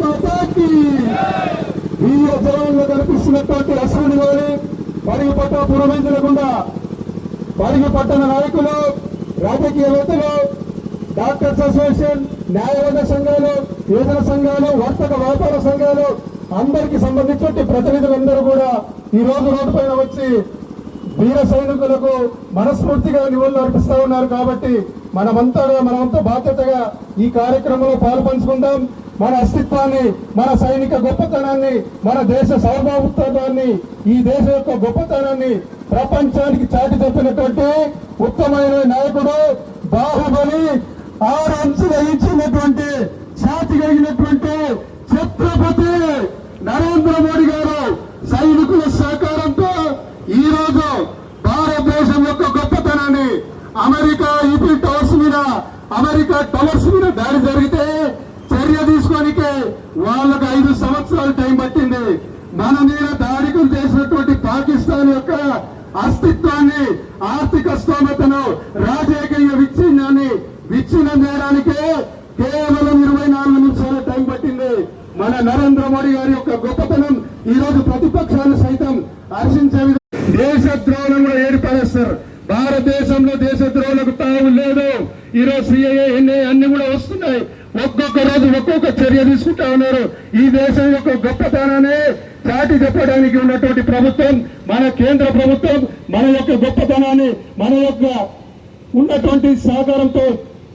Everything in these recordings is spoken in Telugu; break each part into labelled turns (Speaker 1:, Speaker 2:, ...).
Speaker 1: మాతాకి కనిపిస్తున్నటువంటి అశ్విని గారి పరిగి పట్ట పురమించకుండా పరిగి పట్టణ నాయకులు రాజకీయవేత్తలు డాక్టర్స్ అసోసియేషన్ న్యాయవాద సంఘాలు యువజన సంఘాలు వర్తక వ్యాపార సంఘాలు అందరికి సంబంధించిన ప్రతినిధులందరూ కూడా ఈ రోజు రోడ్డు పైన వచ్చి వీర సైనికులకు మనస్ఫూర్తిగా నివాళులు అర్పిస్తా ఉన్నారు కాబట్టి మనమంతా మనమంతా బాధ్యతగా ఈ కార్యక్రమంలో పాల్పంచుకుంటాం. మన అస్తిత్వాన్ని మన సైనిక గొప్పతనాన్ని మన దేశ సార్వభౌమత్వాన్ని ఈ దేశం యొక్క గొప్పతనాన్ని ప్రపంచానికి చాటి చెప్పినటువంటి ఉత్తమైన నాయకుడు బాహుబలి ఆరు అంచులు ఇచ్చినటువంటి ఛాతి కలిగినటువంటి ఛత్రపతి నరేంద్ర మోడీ గారు సైనికుల సహకారంతో ఈ రోజు భారతదేశం యొక్క అమెరికా ఈపీ టవర్స్ మీద అమెరికా టవర్స్ మీద దాడి జరిగితే చర్య తీసుకోనికే వాళ్ళకు ఐదు సంవత్సరాలు టైం పట్టింది. మన మీద దాడికులు చేసినటువంటి పాకిస్తాన్ యొక్క అస్తిత్వాన్ని ఆర్థిక స్తోమతను రాజకీయ విచ్ఛిన్నాన్ని విచ్ఛిన్నం చేయడానికే కేవలం ఇరవై నాలుగు నిమిషాల టైం పట్టింది. మన నరేంద్ర మోడీ గారి యొక్క గొప్పతనం ఈ రోజు ప్రతిపక్షాలు సైతం హర్షించే దేశ ద్రోహులను కూడా ఏర్పడేస్తారు. భారతదేశంలో దేశ ద్రోహులకు తావు లేదు. ఈ రోజు సిఐఏ ఎన్ఏ అన్ని కూడా వస్తున్నాయి. ఒక్కొక్క రోజు ఒక్కొక్క చర్య తీసుకుంటా ఉన్నారు. ఈ దేశం యొక్క గొప్పతనాన్ని చాటి చెప్పడానికి ఉన్నటువంటి ప్రభుత్వం మన కేంద్ర ప్రభుత్వం మన యొక్క గొప్పతనాన్ని మన యొక్క ఉన్నటువంటి సహకారంతో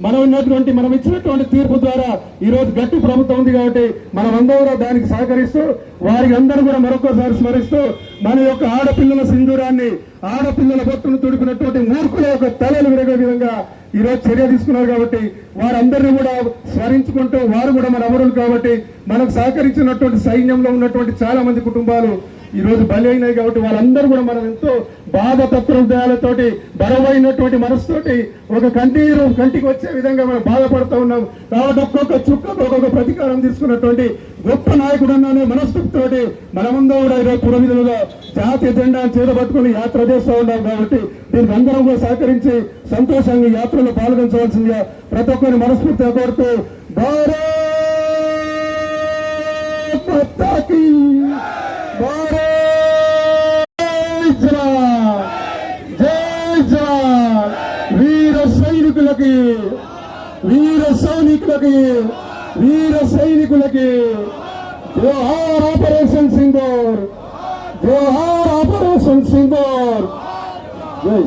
Speaker 1: మనం ఉన్నటువంటి మనం ఇచ్చినటువంటి తీర్పు ద్వారా ఈ రోజు గట్టి ప్రభుత్వం ఉంది కాబట్టి మనం అందరూ దానికి సహకరిస్తూ వారికి అందరూ కూడా మరొకసారి స్మరిస్తూ మన యొక్క ఆడపిల్లల సింధూరాన్ని ఆడపిల్లల బొట్టును తుడిపినటువంటి మూర్ఖుల యొక్క తలలు విరగే విధంగా ఈ రోజు చర్య తీసుకున్నారు కాబట్టి వారందరినీ కూడా స్మరించుకుంటూ వారు కూడా మన అమరులు కాబట్టి మనకు సహకరించినటువంటి సైన్యంలో ఉన్నటువంటి చాలా మంది కుటుంబాలు ఈరోజు బలి అయినాయి కాబట్టి వాళ్ళందరూ కూడా మనం ఎంతో బాధ తత్వతోటి బలమైనటువంటి మనసుతోటి ఒక కంటిరు కంటికి వచ్చే విధంగా మనం బాధపడుతూ ఉన్నాం. కాబట్టి ఒక్కొక్క చుక్కకు ఒక్కొక్క ప్రతీకారం తీసుకున్నటువంటి గొప్ప నాయకుడు అన్నానే మనస్ఫూర్తితోటి మనమందరం కూడా ఇరవై పురవిధులుగా జాతీయ జెండాను చేతబట్టుకుని యాత్ర చేస్తూ ఉన్నాం కాబట్టి దీనికి అందరం కూడా సహకరించి సంతోషంగా ఈ యాత్రలో పాల్గొనవలసిందిగా ప్రతి ఒక్కరిని మనస్ఫూర్తిగా కోరుతూ భారత్ వీర సైనికులకి వీర సైనికులకి వీర సైనికులకి జోహార్ ఆపరేషన్ సింగోర్ జోహార్ ఆపరేషన్ సింగోర్ జై